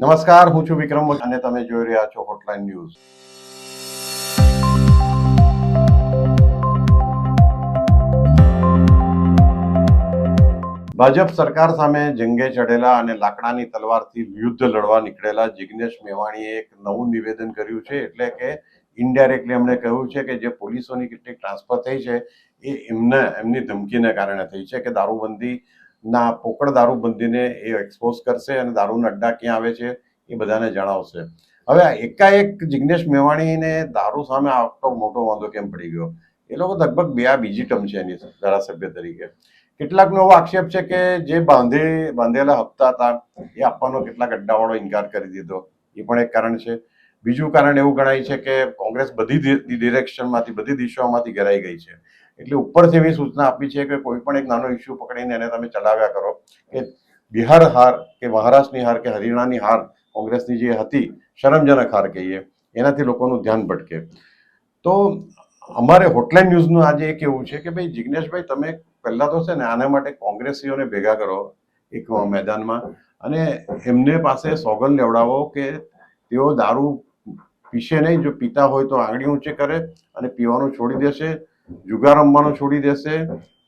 નમસ્કાર, હું છું વિક્રમ અને તમે જોઈ રહ્યા છો હોટલાઇન ન્યૂઝ ભાજપ સરકાર સામે જંગે ચડેલા અને લાકડાની તલવારથી યુદ્ધ લડવા નીકળેલા જિગ્નેશ મેવાણીએ એક નવું નિવેદન કર્યું છે, એટલે કે ઇનડાયરેક્ટલી એમણે કહ્યું છે કે જે પોલીસોની કેટલીક ટ્રાન્સફર થઈ છે, એ એમને, એમની ધમકીને કારણે થઈ છે કે દારૂબંધી ના પોકળ દારૂબંધીને એ એક્સપોઝ કરશે અને દારૂના અડ્ડા ક્યાં આવે છે એ બધાને જણાવશે હવે એકાએક જિગ્નેશ મેવાણીને દારૂ સામે આટલો મોટો વાંધો કેમ પડી ગયો એ લોકો લગભગ બે આ બીજી ટર્મ છે એની ધારાસભ્ય તરીકે કેટલાકનો એવો આક્ષેપ છે કે જે બાંધે બાંધેલા હપ્તા હતા એ આપવાનો કેટલાક અડ્ડાવાળો ઇનકાર કરી દીધો એ પણ એક કારણ છે બીજું કારણ એવું ગણાય છે કે કોંગ્રેસ બધી ડિરેક્શનમાંથી બધી દિશાઓમાંથી ઘેરાઈ ગઈ છે એટલે ઉપરથી એવી સૂચના આપી છે કે કોઈ પણ એક નાનો ઇસ્યુ પકડીને એને તમે ચલાવ્યા કરો. કે બિહાર હાર કે મહારાષ્ટ્રની હાર કે હરિયાણાની હાર કોંગ્રેસની જે હતી, શરમજનક હાર કહીએ, એનાથી લોકોનું ધ્યાન ભટકે. તો અમારે હોટલાઇન ન્યૂઝનું આજે એક એવું છે કે ભાઈ, જિગ્નેશભાઈ, તમે પહેલાં તો છે ને આના માટે કોંગ્રેસીઓને ભેગા કરો એક મેદાનમાં. અને એમને પાસે સોગંદ લેવડાવો કે તેઓ દારૂ પીશે નહીં, જો પીતા હોય તો આંગળી ઊંચે કરે અને પીવાનું છોડી દેશે. જુગાર રમવાનું છોડી દેશે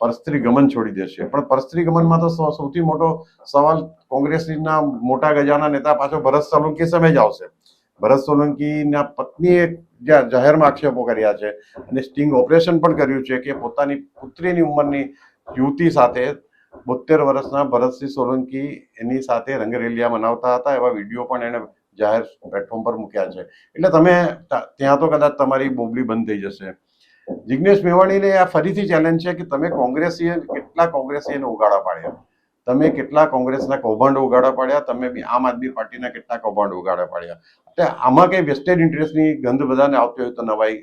પરસ્ત્રી ગમન છોડી દેશે. પણ પરસ્ત્રી ગમનમાં તો સૌથી મોટો સવાલ કોંગ્રેસના મોટા ગજાના નેતા પાછો ભરત સોલંકી સામે જ આવશે. ભરત સોલંકીના પત્નીએ જાહેરમાં આક્ષેપો કર્યા છે અને સ્ટિંગ ઓપરેશન પણ કર્યું છે કે પોતાની પુત્રીની ઉંમરની યુવતી સાથે બોતેર વર્ષના ભરતસિંહ સોલંકી એની સાથે રંગરેલિયા મનાવતા હતા એવા વીડિયો પણ એને જાહેર પ્લેટફોર્મ પર મૂક્યા છે. એટલે તમે ત્યાં તો કદાચ તમારી બોબલી બંધ થઈ જશે. જિગ્નેશ મેવાણીને આ ફરીથી ચેલેન્જ છે કે તમે કોંગ્રેસીએ કેટલા કોંગ્રેસીને ઉગાડા પાડ્યા? તમે કેટલા કોંગ્રેસના કૌભાંડો ઉગાડા પાડ્યા? તમે આમ આદમી પાર્ટીના કેટલા કૌભાંડો ઉગાડા પાડ્યા? એટલે આમાં કંઈ વેસ્ટેડ ઇન્ટરેસ્ટની ગંધ બધાને આવતી હોય તો નવાઈ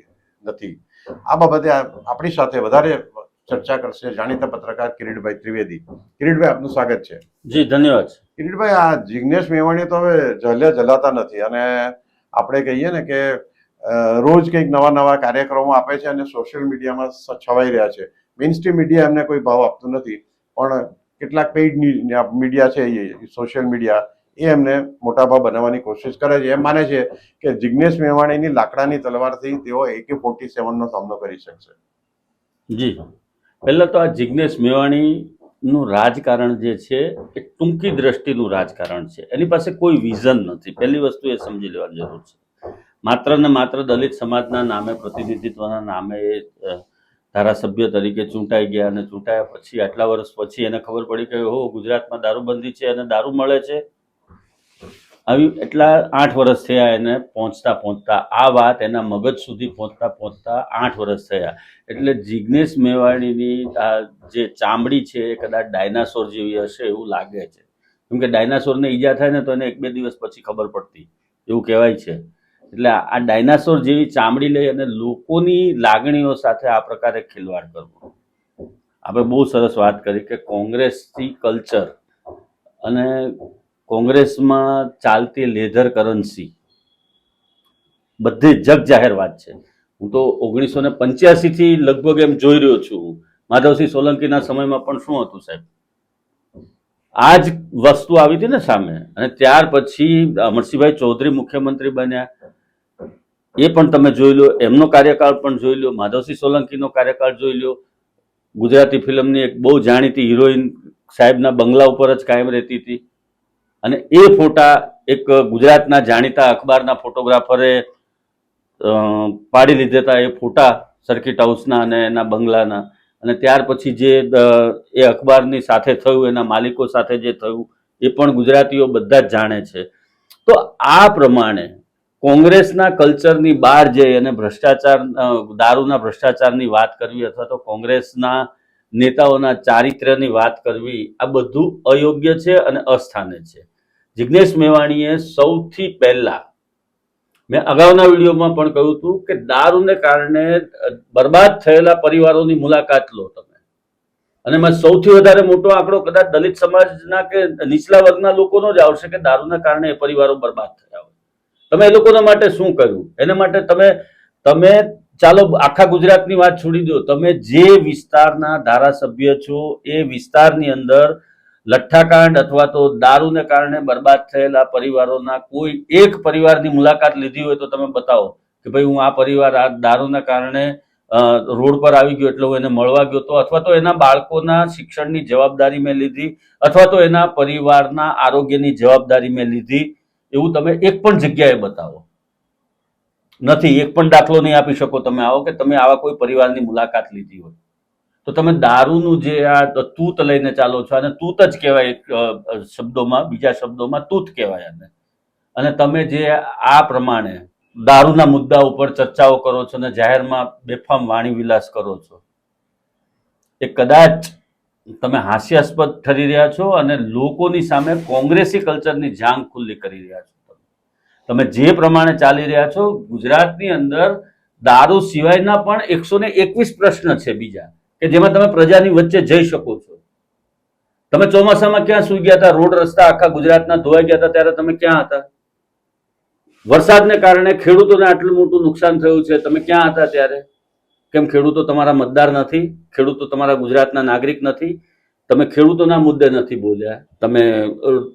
નથી. આ બાબતે આપણી સાથે વધારે ચર્ચા કરશે જાણીતા પત્રકાર કિરીટભાઈ ત્રિવેદી. કિરીટભાઈ આપનું સ્વાગત છે. જી ધન્યવાદ. કિરીટભાઈ આ જિગ્નેશ મેવાણી તો હવે જલ્યા જલાતા નથી અને આપણે કહીએ ને કે રોજ કંઈક નવા નવા કાર્યક્રમો આપે છે અને સોશિયલ મીડિયામાં છવાઈ રહ્યા છે. મેઇન સ્ટ્રીમ મીડિયા એમને કોઈ ભાવ આપતું નથી, પણ કેટલાક પેઇડ મીડિયા છે સોશિયલ મીડિયા એ એમને મોટા ભાવ બનાવવાની કોશિશ કરે છે. એમ માને છે કે જિજ્ઞેશ મેવાણીની લાકડાની તલવારથી તેઓ એકે ફોર્ટી સેવનનો સામનો કરી શકશે. જી. પહેલાં તો આ જિજ્ઞેશ મેવાણીનું રાજકારણ જે છે, એ ટૂંકી દ્રષ્ટિનું રાજકારણ છે. એની પાસે કોઈ વિઝન નથી. પહેલી વસ્તુ એ સમજી લેવાની જરૂર છે. માત્ર ને માત્ર દલિત સમાજના નામે પ્રતિનિધિત્વના નામે ધારાસભ્ય તરીકે ચૂંટાઈ ગયા અને ચૂંટાયા પછી, આટલા વર્ષ પછી એને ખબર પડી કે હો ગુજરાતમાં દારૂબંધી છે અને દારૂ મળે છે. આવી એટલા આઠ વર્ષ થયા એને પહોંચતા પહોંચતા, આ વાત એના મગજ સુધી પહોંચતા પહોંચતા આઠ વર્ષ થયા. એટલે જિગ્નેશ મેવાણીની આ જે ચામડી છે એ કદાચ ડાયનાસોર જેવી હશે એવું લાગે છે. કેમ કે ડાયનાસોરને ઈજા થાય ને તો એને એક બે દિવસ પછી ખબર પડતી. એવું કહેવાય છે. એટલે આ ડાયનાસોર જેવી ચામડી લઈ અને લોકોની લાગણીઓ સાથે આ પ્રકારે ખિલવાડ કરવો. આપણે બહુ સરસ વાત કરી કે કોંગ્રેસથી કલ્ચર અને કોંગ્રેસમાં ચાલતી લેધર કરન્સી. બધી જગ જાહેર વાત છે. હું તો ઓગણીસો ને પંચ્યાસીથી લગભગ એમ જોઈ રહ્યો છું. માધવસિંહ સોલંકીના સમયમાં પણ શું હતું સાહેબ? આ જ વસ્તુ આવી હતી ને સામે. અને ત્યાર પછી અમરસિંહભાઈ ચૌધરી મુખ્યમંત્રી બન્યા. એ પણ તમે જોઈ લો, એમનો કાર્યકાળ પણ જોઈ લો, માધવસિંહ સોલંકીનો કાર્યકાળ જોઈ લો. ગુજરાતી ફિલ્મની એક બહુ જાણીતી હિરોઈન સાહેબના બંગલા ઉપર જ કાયમ રહેતી હતી. અને એ ફોટા એક ગુજરાતના જાણીતા અખબારના ફોટોગ્રાફરે પાડી લીધેતા એ ફોટા સર્કિટ હાઉસના અને એના બંગલાના. અને ત્યાર પછી જે એ અખબારની સાથે થયું, એના માલિકો સાથે જે થયું, એ પણ ગુજરાતીઓ બધા જ જાણે છે. તો આ પ્રમાણે કોંગ્રેસના કલ્ચરની બહાર જઈ અને ભ્રષ્ટાચાર દારૂના ભ્રષ્ટાચારની વાત કરવી અથવા તો કોંગ્રેસના નેતાઓના ચારિત્ર્યની વાત કરવી, આ બધું અયોગ્ય છે અને અસ્થાને છે. જિગ્નેશ મેવાણીએ સૌથી પહેલા, મેં અગાઉના વિડીયોમાં પણ કહ્યું હતું કે દારૂને કારણે બરબાદ થયેલા પરિવારોની મુલાકાત લો તમે. અને એમાં સૌથી વધારે મોટો આંકડો કદાચ દલિત સમાજના કે નીચલા વર્ગના લોકોનો જ આવશે કે દારૂના કારણે એ પરિવારો બરબાદ થયા. તમે એ લોકોના માટે શું કર્યું? એના માટે તમે તમે ચાલો આખા ગુજરાતની વાત છોડી દો. તમે જે વિસ્તારના ધારાસભ્ય છો, એ વિસ્તારની અંદર લઠ્ઠાકાંડ અથવા તો દારૂને કારણે બરબાદ થયેલા પરિવારોના કોઈ એક પરિવારની મુલાકાત લીધી હોય તો તમે બતાવો કે ભાઈ, હું આ પરિવાર આ દારૂના કારણે રોડ પર આવી ગયો એટલે હું એને મળવા ગયો તો અથવા તો એના બાળકોના શિક્ષણની જવાબદારી મેં લીધી, અથવા તો એના પરિવારના આરોગ્યની જવાબદારી મેં લીધી. એવું તમે એક પણ જગ્યાએ બતાવો. નથી, એક પણ દાખલો નહીં આપી શકો તમે. આવો કે તમે આવા કોઈ પરિવારની મુલાકાત લીધી હોય. તો તમે દારૂનું જે આ તૂત લઈને ચાલો છો અને તૂત જ કહેવાય એક શબ્દોમાં, બીજા શબ્દોમાં તૂત કહેવાય આને. અને તમે જે આ પ્રમાણે દારૂના મુદ્દા ઉપર ચર્ચાઓ કરો છો અને જાહેરમાં બેફામ વાણી વિલાસ કરો છો, એ કદાચ તમે હાસ્યાસ્પદ ઠરી રહ્યા છો અને લોકોની સામે કોંગ્રેસી કલ્ચરની જાંગ ખુલ્લી કરી રહ્યા છો તમે. જે પ્રમાણે ચાલી રહ્યા છો, ગુજરાતની અંદર દારૂ સિવાયના પણ એકસો ને એકવીસ પ્રશ્ન છે બીજા, કે જેમાં તમે પ્રજાની વચ્ચે જઈ શકો છો. તમે ચોમાસામાં ક્યાં સુઈ ગયા હતા? રોડ રસ્તા આખા ગુજરાતના ધોવાઈ ગયા હતા, ત્યારે તમે ક્યાં હતા? વરસાદને કારણે ખેડૂતોને આટલું મોટું નુકસાન થયું છે, તમે ક્યાં હતા ત્યારે? કેમ ખેડૂતો તમારા મતદાર નથી, ખેડૂતો તમારા ગુજરાતના નાગરિક નથી, તમે ખેડૂતોના મુદ્દે નથી બોલ્યા, તમે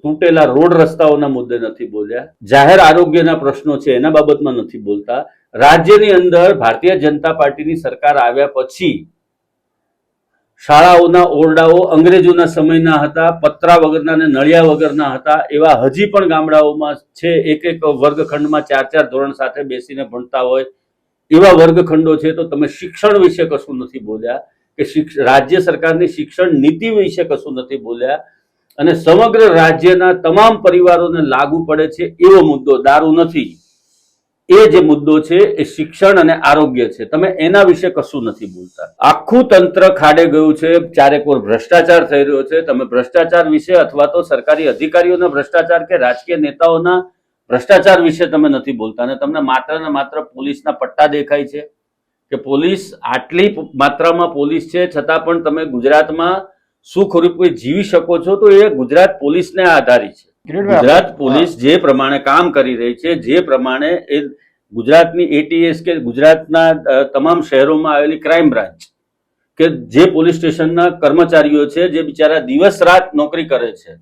તૂટેલા રોડ રસ્તાઓના મુદ્દે નથી બોલ્યા, જાહેર આરોગ્યના પ્રશ્નો છે એના બાબતમાં નથી બોલતા. રાજ્યની અંદર ભારતીય જનતા પાર્ટીની સરકાર આવ્યા પછી શાળાઓના ઓરડાઓ અંગ્રેજોના સમયના હતા, પતરા વગરના ને નળિયા વગરના હતા, એવા હજી પણ ગામડાઓમાં છે એક એક વર્ગખંડમાં ચાર ચાર ધોરણ સાથે બેસીને ભણતા હોય એવા વર્ગખંડો છે તો તમે શિક્ષણ વિશે કશું નથી બોલ્યા કે રાજ્ય સરકારની શિક્ષણ નીતિ વિશે કશું નથી બોલ્યા. અને સમગ્ર રાજ્યના તમામ પરિવારોને લાગુ પડે છે એવો મુદ્દો, દારૂ નથી. એ જે મુદ્દો છે એ શિક્ષણ અને આરોગ્ય છે. તમે એના વિશે કશું નથી બોલતા. આખું તંત્ર ખાડે ગયું છે, ચારેક ઓર ભ્રષ્ટાચાર થઈ રહ્યો છે. તમે ભ્રષ્ટાચાર વિશે અથવા તો સરકારી અધિકારીઓના ભ્રષ્ટાચાર કે રાજકીય નેતાઓના ભ્રષ્ટાચાર વિશે તમે નથી બોલતા અને તમને માત્ર ને માત્ર પોલીસના પટ્ટા દેખાય છે કે પોલીસ આટલી માત્રામાં પોલીસ છે છતાં પણ તમે ગુજરાતમાં સુખરૂપે જીવી શકો છો તો એ ગુજરાત પોલીસને આધારી છે. ગુજરાત પોલીસ જે પ્રમાણે કામ કરી રહી છે જે પ્રમાણે એ ગુજરાતની એટીએસ કે ગુજરાતના તમામ શહેરોમાં આવેલી ક્રાઇમ બ્રાન્ચ કે જે પોલીસ સ્ટેશનના કર્મચારીઓ છે જે બિચારા દિવસ રાત નોકરી કરે છે.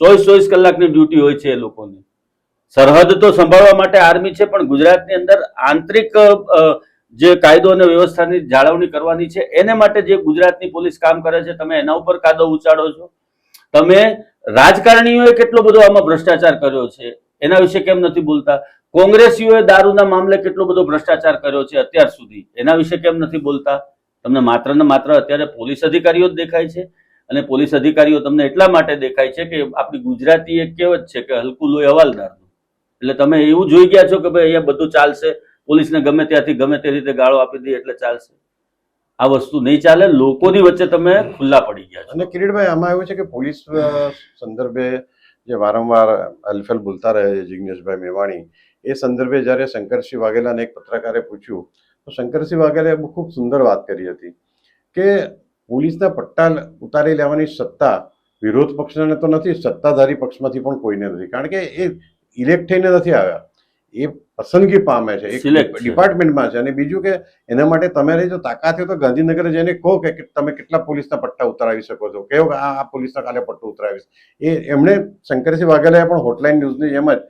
ચોવીસ ચોવીસ કલાકની ડ્યુટી હોય છે એ લોકોની. સરહદ તો સંભાળવા માટે આર્મી છે, પણ ગુજરાતની અંદર આંતરિક જે કાયદો અને વ્યવસ્થાની જાળવણી કરવાની છે, એને માટે જે ગુજરાતની પોલીસ કામ કરે છે, તમે એના ઉપર કાદો ઉચાડો છો. તમે રાજકારણીઓએ કેટલો બધો આમાં ભ્રષ્ટાચાર કર્યો છે, એના વિશે કેમ નથી બોલતા? કોંગ્રેસીઓએ દારૂના મામલે કેટલો બધો ભ્રષ્ટાચાર કર્યો છે અત્યાર સુધી, એના વિશે કેમ નથી બોલતા? તમને માત્ર ને માત્ર અત્યારે પોલીસ અધિકારીઓ જ દેખાય છે, અને પોલીસ અધિકારીઓ તમને એટલા માટે દેખાય છે કે આપણી ગુજરાતી એક કહેવત છે કે હલકું લોહી હવાલદારનું એટલે તમે એવું જોઈ ગયા છો કે ભાઈ અહીંયા બધું ચાલશે? પોલીસને ગમે ત્યાંથી, ગમે તે રીતે ગાળો આપી દે એટલે ચાલશે. આ વસ્તુ નહીં ચાલે, લોકોની વચ્ચે તમે ખુલ્લા પડી ગયા છો. અને કિરીટભાઈ, આમાં એવું છે કે પોલીસ સંદર્ભે જે વારંવાર અલફેલ બોલતા રહે છે જિગ્નેશભાઈ મેવાણી, એ સંદર્ભે જ્યારે શંકરસિંહ વાઘેલાને એક પત્રકારે પૂછ્યું, તો શંકરસિંહ વાઘેલાએ ખૂબ સુંદર વાત કરી હતી કે પોલીસના પટ્ટા ઉતારી લેવાની સત્તા વિરોધ પક્ષને તો નથી, સત્તાધારી પક્ષમાંથી પણ કોઈને નથી. કારણ કે એ ઇલેક્ટ થઈને નથી આવ્યા. એ પસંદગી પામે છે એક ડિપાર્ટમેન્ટમાં છે. અને બીજું કે એના માટે તમારે જો તાકાત હોય તો ગાંધીનગર જઈને કહો કે તમે કેટલા પોલીસના પટ્ટા ઉતરાવી શકો છો. કહો કે આ આ પોલીસના કાલે પટ્ટો ઉતરાવીશ. એ એમણે શંકરસિંહ વાઘેલાએ પણ હોટલાઇન ન્યૂઝની જેમ જ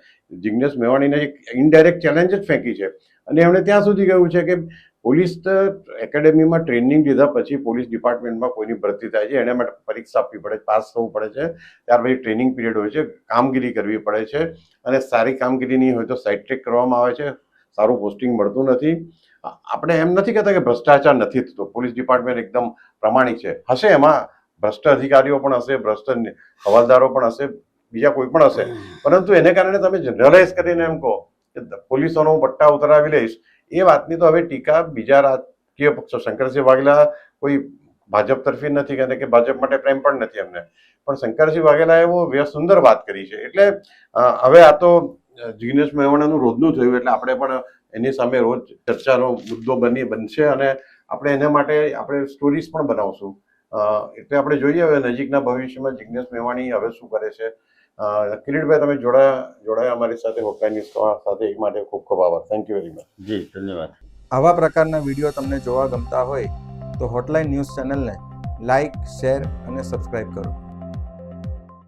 જિગ્નેશ મેવાણીને એક ઇનડાયરેક્ટ ચેલેન્જ જ ફેંકી છે. અને એમણે ત્યાં સુધી કહ્યું છે કે પોલીસ એકેડેમીમાં ટ્રેનિંગ લીધા પછી પોલીસ ડિપાર્ટમેન્ટમાં કોઈની ભરતી થાય છે એના માટે પરીક્ષા આપવી પડે છે પાસ થવું પડે છે ત્યાર પછી ટ્રેનિંગ પીરિયડ હોય છે કામગીરી કરવી પડે છે અને સારી કામગીરી નહીં હોય તો સાઇટ્રેક કરવામાં આવે છે સારું પોસ્ટિંગ મળતું નથી. આપણે એમ નથી કહેતા કે ભ્રષ્ટાચાર નથી થતો પોલીસ ડિપાર્ટમેન્ટ એકદમ પ્રમાણિક છે. હશે એમાં ભ્રષ્ટ અધિકારીઓ પણ હશે ભ્રષ્ટ હવાલદારો પણ હશે બીજા કોઈ પણ હશે. પરંતુ એને કારણે તમે જનરલાઇઝ કરીને એમ કહો કે પોલીસોનો હું પટ્ટા ઉતરાવી લઈશ એ વાતની તો હવે ટીકા બીજા રાજકીય પક્ષો, શંકરસિંહ વાઘેલા કોઈ ભાજપ તરફી નથી, કારણ કે ભાજપ માટે પ્રેમ પણ નથી એમને. પણ શંકરસિંહ વાઘેલાએ એવો સુંદર વાત કરી છે. એટલે હવે આ તો જિગ્નેશ મેવાણાનું રોજનું થયું, એટલે આપણે પણ એની સામે રોજ ચર્ચાનો મુદ્દો બની, બનશે અને આપણે એના માટે આપણે સ્ટોરીઝ પણ બનાવશું. એટલે આપણે જોઈએ હવે નજીકના ભવિષ્યમાં જિગ્નેશ મેવાણી હવે શું કરે છે કિરીટભાઈ તમે જોડાયા જોડાયા અમારી સાથે હોટલાઇન ન્યૂઝ સાથે એક માટે ખૂબ ખૂબ આભાર. Thank you very much ji ધન્યવાદ. આવા પ્રકારના વીડિયો તમને જોવા ગમતા હોય તો હોટલાઇન ન્યૂઝ ચેનલને લાઇક શેર અને સબસ્ક્રાઇબ કરો.